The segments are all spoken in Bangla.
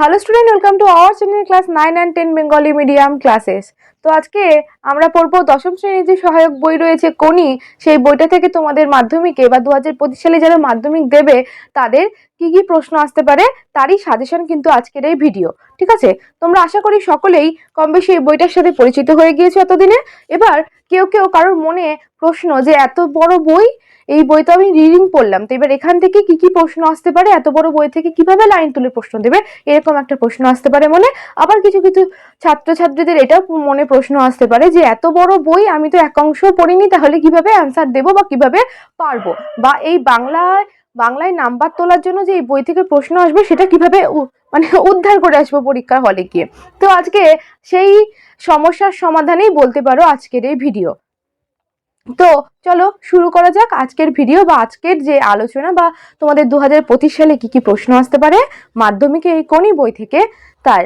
hello student welcome to our channel class nine and ten Bengali medium classes তো আজকে আমরা পড়ব দশম শ্রেণির যে সহায়ক বই রয়েছে কোনি সেই বইটা থেকে তোমাদের মাধ্যমিকে বা দু হাজার পঁচিশ সালে যারা মাধ্যমিক দেবে, তাদের কি কি প্রশ্ন আসতে পারে, তারই সাজেশন কিন্তু আজকের এই ভিডিও ঠিক আছে? তোমরা আশা করি সকলেই কম বেশি এই বইটার সাথে পরিচিত হয়ে গিয়েছো এতদিনে। এবার কেউ কেউ কারোর মনে প্রশ্ন যে এত বড় বই, এই বই তো আমি রিডিং পড়লাম, তো এবার এখান থেকে কি কি প্রশ্ন আসতে পারে, এত বড় বই থেকে কীভাবে লাইন তুলে প্রশ্ন দেবে, এরকম একটা প্রশ্ন আসতে পারে মনে। আবার কিছু কিছু ছাত্রছাত্রীদের এটাও মনে প্রশ্ন আসতে পারে যে এত বড় বই আমি তো এক অংশ পড়িনি, তাহলে কীভাবে অ্যান্সার দেবো বা কীভাবে পারব? বা এই বাংলায় বাংলায় নাম্বার তোলার জন্য যে এই বই থেকে প্রশ্ন আসবে, সেটা কীভাবে মানে উদ্ধার করে আসব পরীক্ষার হলে গিয়ে? তো আজকে সেই সমস্যার সমাধানেই বলতে পারো আজকের এই ভিডিও তো চলো শুরু করা যাক আজকের ভিডিও বা আজকের যে আলোচনা বা তোমাদের দু হাজার পঁচিশ সালে কি কি প্রশ্ন আসতে পারে, মাধ্যমিকে এই কোনই বই থেকে তার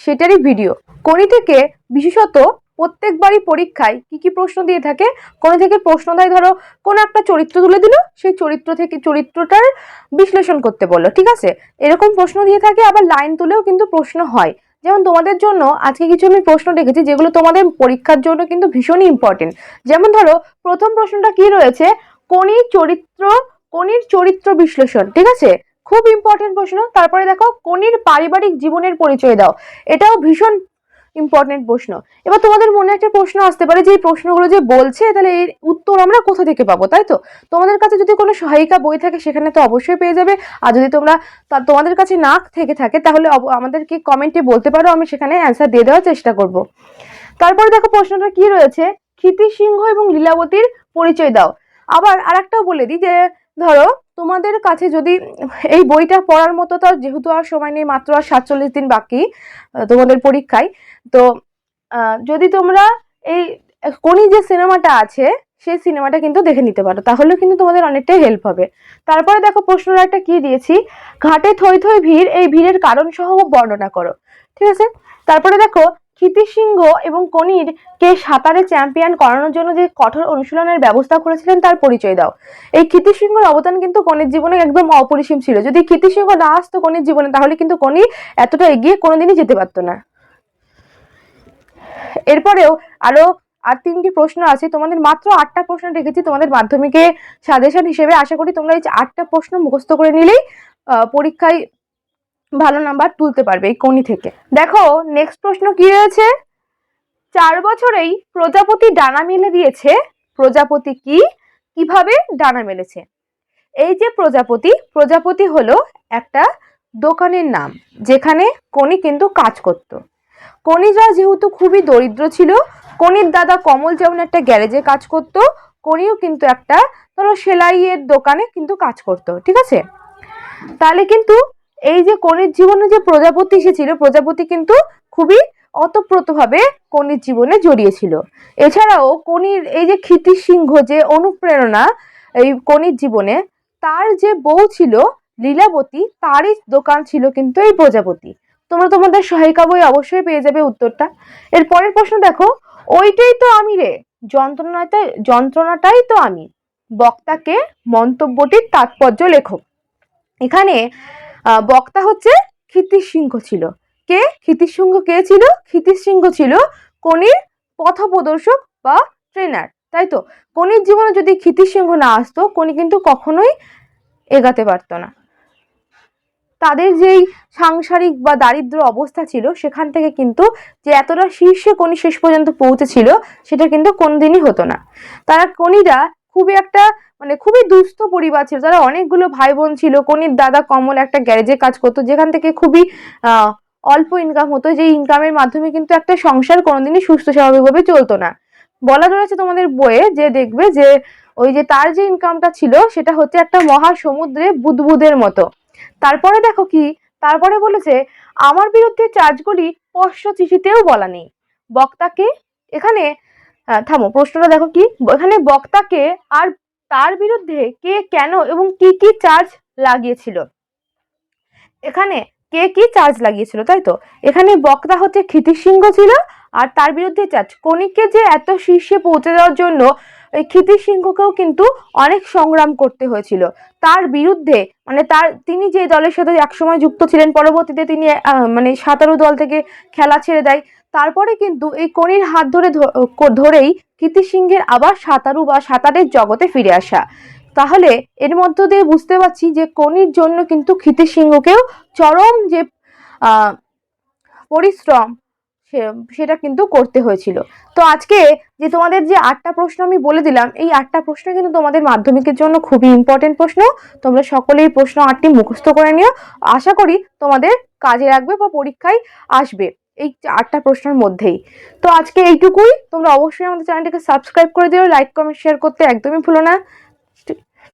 সেটারই ভিডিও কোনি থেকে বিশেষত প্রত্যেকবারই পরীক্ষায় কি কি প্রশ্ন দিয়ে থাকে? কোন থেকে প্রশ্ন দেয়, ধরো, কোনো একটা চরিত্র তুলে দিল, সেই চরিত্র থেকে, চরিত্রটার বিশ্লেষণ করতে বলল, ঠিক আছে? এরকম প্রশ্ন দিয়ে থাকে, আবার লাইন তুলেও কিন্তু প্রশ্ন হয়। যেমন তোমাদের জন্য আজকে কিছু আমি প্রশ্ন রেখেছি যেগুলো তোমাদের পরীক্ষার জন্য কিন্তু ভীষণই ইম্পর্টেন্ট যেমন ধরো, প্রথম প্রশ্নটা কি রয়েছে? কোনির চরিত্র কোনির চরিত্র বিশ্লেষণ, ঠিক আছে? খুব ইম্পর্টেন্ট প্রশ্ন। তারপরে দেখো কোনির পারিবারিক জীবনের পরিচয় দাও। এটাও ভীষণ ইম্পর্টেন্ট প্রশ্ন। এবার তোমাদের মনে একটা প্রশ্ন আসতে পারে, যে এই প্রশ্নগুলো যে বলছে, তাহলে এর উত্তর আমরা কোথা থেকে পাবো, তাই তো? তোমাদের কাছে যদি কোনো সহায়িকা বই থাকে, সেখানে তো অবশ্যই পেয়ে যাবে। আর যদি তোমরা তোমাদের কাছে না থেকে থাকে, তাহলে আমাদেরকে কমেন্টে বলতে পারো, আমি সেখানে অ্যান্সার দিয়ে দেওয়ার চেষ্টা করব। তারপরে দেখো, প্রশ্নটা কি রয়েছে? ক্ষিতি সিংহ এবং লীলাবতীর পরিচয় দাও। আবার আরেকটাও বলে দিই, যে ধরো তোমাদের কাছে যদি এই বইটা পড়ার মতো তো যেহেতু আর সময় নেই, মাত্র আর সাতচল্লিশ দিন বাকি তোমাদের পরীক্ষায়, তো যদি তোমরা এই কোনি যে সিনেমাটা আছে, সেই সিনেমাটা কিন্তু দেখে নিতে পারো তাহলেও কিন্তু তোমাদের অনেকটাই হেল্প হবে। তারপরে দেখো প্রশ্নটা একটা কি দিয়েছি, ঘাটে থই থই ভিড়, এই ভিড়ের কারণ সহ বর্ণনা করো, ঠিক আছে? তারপরে দেখো সিংহ এবং কনির কে সাঁতারে চ্যাম্পিয়ন করানোর জন্য যে কঠোর অনুশীলনের ব্যবস্থা করেছিলেন তার পরিচয় দাও। এই সিংহর অবদান কিন্তু কনির জীবনে একদম অপরিসীম ছিল। যদি সিংহ না আসতো কনির জীবনে, তাহলে কিন্তু কনি এতটা এগিয়ে কোনোদিনই যেতে পারতো না। এরপরেও আরও আর তিনটি প্রশ্ন আছে। তোমাদের মাত্র আটটা প্রশ্ন রেখেছি। তোমাদের মাধ্যমিকে সাজেশন হিসেবে আশা করি তোমরা এই আটটা প্রশ্ন মুখস্থ করে নিলেই পরীক্ষায় ভালো নাম্বার তুলতে পারবে এই কোনি থেকে। দেখো নেক্সট প্রশ্ন কি রয়েছে? চার বছরেই প্রজাপতি ডানা মেলে দিয়েছে। প্রজাপতি কি? কীভাবে ডানা মেলেছে? এই যে প্রজাপতি প্রজাপতি হলো একটা দোকানের নাম, যেখানে কনি কিন্তু কাজ করত। কনিজা যেহেতু খুবই দরিদ্র ছিল কনির দাদা কমল যেমন একটা গ্যারেজে কাজ করত কনিও কিন্তু একটা ধরো সেলাইয়ের দোকানে কিন্তু কাজ করত, ঠিক আছে? তাহলে কিন্তু এই যে কনির জীবনে যে প্রজাপতি এসেছিল, প্রজাপতি কিন্তু খুবই অতপ্রতভাবে কনির জীবনে জড়িয়েছিল। এছাড়াও কনির এই যে ক্ষিতির সিংহ যে অনুপ্রেরণা এই কনির জীবনে, তার যে বউ ছিল লীলাবতী, তারই দোকান ছিল কিন্তু এই প্রজাপতি। তোমরা তোমাদের সহায়িকা বই অবশ্যই পেয়ে যাবে উত্তরটা। এর পরের প্রশ্ন দেখো, ওইটাই তো আমি রে, যন্ত্রণাটাই যন্ত্রণাটাই তো আমি। বক্তাকে মন্তব্যটির তাৎপর্য লেখো। এখানে বক্তা হচ্ছে ক্ষিতির সিংহ ছিল। কে? ক্ষিতির সিংহ কে ছিল? ক্ষিতির সিংহ ছিল কনির পথপ্রদর্শক বা ট্রেনার তাই তো? কনির জীবনে যদি ক্ষিতির সিংহ না আসতো কনি কিন্তু কখনোই এগাতে পারতো না। তাদের যেই সাংসারিক বা দারিদ্র অবস্থা ছিল, সেখান থেকে কিন্তু যে এতটা শীর্ষে কনি শেষ পর্যন্ত পৌঁছেছিল, সেটা কিন্তু কোনোদিনই হতো না। তারা কনিরা খুবই একটা মানে খুবই দুস্থ পরিবার ছিল। তারা অনেকগুলো ভাই বোন ছিল, কনির দাদা কমল একটা গ্যারেজে কাজ করতো, যেখান থেকে খুবই অল্প ইনকাম হতো। যে ইনকামের মাধ্যমে কিন্তু একটা সংসার কোনোদিনই সুস্থ স্বাভাবিকভাবে চলতো না। বলা রয়েছে তোমাদের বইয়ে যে দেখবে যে, ওই যে তার যে ইনকামটা ছিল, সেটা হচ্ছে একটা মহাসমুদ্রে বুদবুদের মতো। তারপরে দেখো কি, তারপরে বলেছে, আমার বিরুদ্ধে চার্জগুলি স্পষ্ট চিঠিতেও বলা নেই। বক্তাকে এখানে থামো, প্রশ্নটা দেখো কি? এখানে বক্তাকে আর তার বিরুদ্ধে কে কেন এবং কি কি চার্জ লাগিয়েছিল? এখানে কে কি চার্জ লাগিয়েছিল, তাই তো? এখানে বক্তা হচ্ছে ক্ষিতির সিংহ ছিল আর তার বিরুদ্ধে চার্জ কণিককে যে এত শীর্ষে পৌঁছে দেওয়ার জন্য ওই ক্ষিতিশ সিংহকেও কিন্তু অনেক সংগ্রাম করতে হয়েছিল। তার বিরুদ্ধে মানে তার, তিনি যে দলের সাথে একসময় যুক্ত ছিলেন, পরবর্তীতে তিনি মানে সাঁতারু দল থেকে খেলা ছেড়ে দেয়। তারপরে কিন্তু এই কনির হাত ধরে ধরেই কীর্তি সিংহের আবার সাঁতারু বা সাঁতারের জগতে ফিরে আসা। তাহলে এর মধ্য দিয়ে বুঝতে পারছি যে কনির জন্য কিন্তু ক্ষিতি সিংহকেও চরম যে পরিশ্রম সেটা কিন্তু করতে হয়েছিল। তো আজকে যে তোমাদের যে আটটা প্রশ্ন আমি বলে দিলাম, এই আটটা প্রশ্ন কিন্তু তোমাদের মাধ্যমিকের জন্য খুবই ইম্পর্টেন্ট প্রশ্ন। তোমরা সকলেই প্রশ্ন আটটি মুখস্থ করে নিও। আশা করি তোমাদের কাজে লাগবে বা পরীক্ষায় আসবে। এই আটটা প্রশ্নের মধ্যেই। তো আজকে এইটুকুই। তোমরা অবশ্যই আমাদের চ্যানেলটাকে সাবস্ক্রাইব করে দিও লাইক কমেন্ট শেয়ার করতে একদমই ভুলো না।